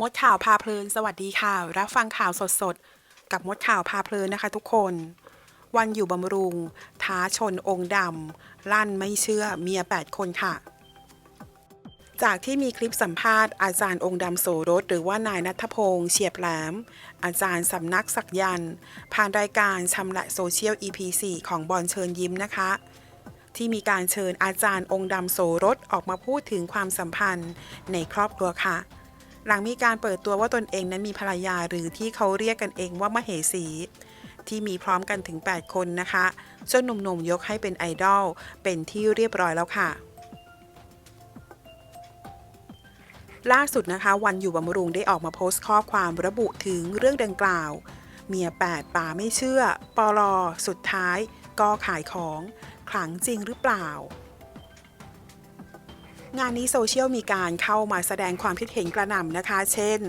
มดข่าวพาเพลิน สวัสดีค่ะ รับฟังข่าวสดๆกับมดข่าวพาเพลินนะคะทุกคน วันอยู่บำรุง ท้าชนองค์ดำลั่นไม่เชื่อเมีย 8 คนค่ะ จากที่มีคลิปสัมภาษณ์อาจารย์องค์ดำโสรสหรือว่านายนัทพงษ์เฉียบแหลม อาจารย์สำนักศักยันต์ผ่านรายการชำละโซเชียล EP 4ของบอลเชิญยิ้มนะคะที่มีการเชิญอาจารย์องค์ดำโสรสออกมาพูดถึงความสัมพันธ์ในครอบครัวค่ะ หลังมีการเปิดตัวว่าตนเองนั้นมีภรรยาหรือที่เขาเรียกกันเองว่ามเหสี ที่มีพร้อมกันถึง 8 คนนะคะจนหนุ่มๆยกให้เป็นไอดอลเป็นที่เรียบร้อยแล้วค่ะล่าสุดนะคะวันอยู่บำรุงได้ออกมาโพสต์ข้อความระบุถึงเรื่องดังกล่าว เมีย 8 ป่าไม่เชื่อ ปลอสุดท้ายก็ขายของ ขลังจริงหรือเปล่า งานนี้โซเชียลมีการเข้ามาแสดงความคิดเห็นกระหน่ำนะคะ เช่น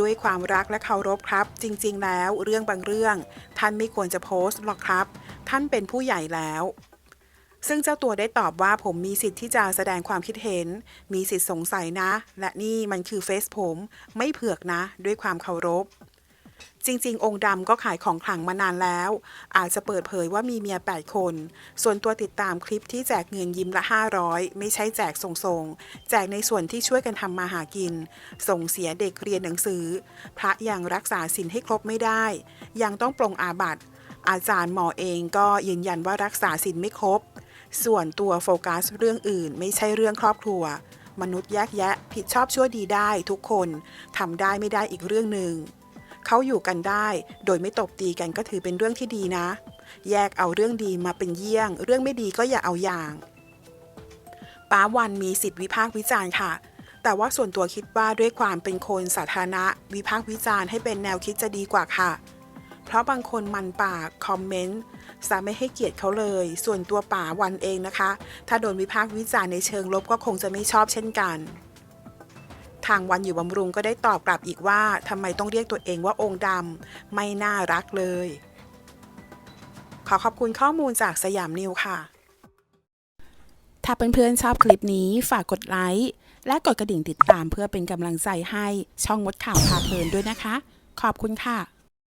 ด้วยความรักและเคารพครับ จริง ๆ แล้วเรื่องบางเรื่อง ท่านไม่ควรจะโพสต์หรอกครับ ท่านเป็นผู้ใหญ่แล้ว ซึ่งเจ้าตัวได้ตอบว่าผมมีสิทธิ์ที่จะแสดงความคิดเห็น มีสิทธิ์สงสัยนะ และนี่มันคือเฟซผม ไม่เผือกนะ ด้วยความเคารพ จริง ๆ องค์ดำก็ขายของขลังมานานแล้ว อาจจะเปิดเผยว่ามีเมีย 8 คน ส่วนตัวติดตามคลิปที่แจกเงินยิ้มละ 500 ไม่ใช่แจกส่งๆ แจกในส่วนที่ช่วยกันทำมาหากิน ส่งเสียเด็กเรียนหนังสือ พระยังรักษาศีลให้ครบไม่ได้ ยังต้องปรงอาบัติอาจารย์หมอเองก็ยืนยันว่ารักษาศีลไม่ครบ ส่วนตัวโฟกัสเรื่องอื่น ไม่ใช่เรื่องครอบครัว มนุษย์แยกแยะ ผิดชอบชั่วดีได้ทุกคนทำได้ไม่ได้อีกเรื่องหนึ่ง เขาอยู่กันได้ โดยไม่ตบตีกันก็ถือเป็นเรื่องที่ดีนะ แยกเอาเรื่องดีมาเป็นเยี่ยง เรื่องไม่ดีก็อย่าเอาอย่างป้าวันมีสิทธิวิพากษ์วิจารณ์ค่ะ แต่ว่าส่วนตัวคิดว่าด้วยความเป็นคนสาธารณะ วิพากษ์วิจารณ์ให้เป็นแนวคิดจะดีกว่าค่ะ เพราะบางคนมันปากคอมเมนต์สาไม่ให้เกียรติเขาเลย ส่วนตัวป๋าวันเองนะคะ ถ้าโดนวิพากษ์วิจารณ์ในเชิงลบก็คงจะไม่ชอบเช่นกันางวันอยู่บำรุงก็ได้ตอบกลับอีกว่าทำไมต้องเรียกตัวเองว่าองค์ดำไม่น่ารักเลย ขอขอบคุณข้อมูลจากสยามนิวค่ะ ถ้าเพื่อนๆชอบคลิปนี้ฝากกดไลค์และกดกระดิ่งติดตามเพื่อเป็นกำลังใจให้ช่องมดข่าวพาเพลินด้วยนะคะ ขอบคุณค่ะ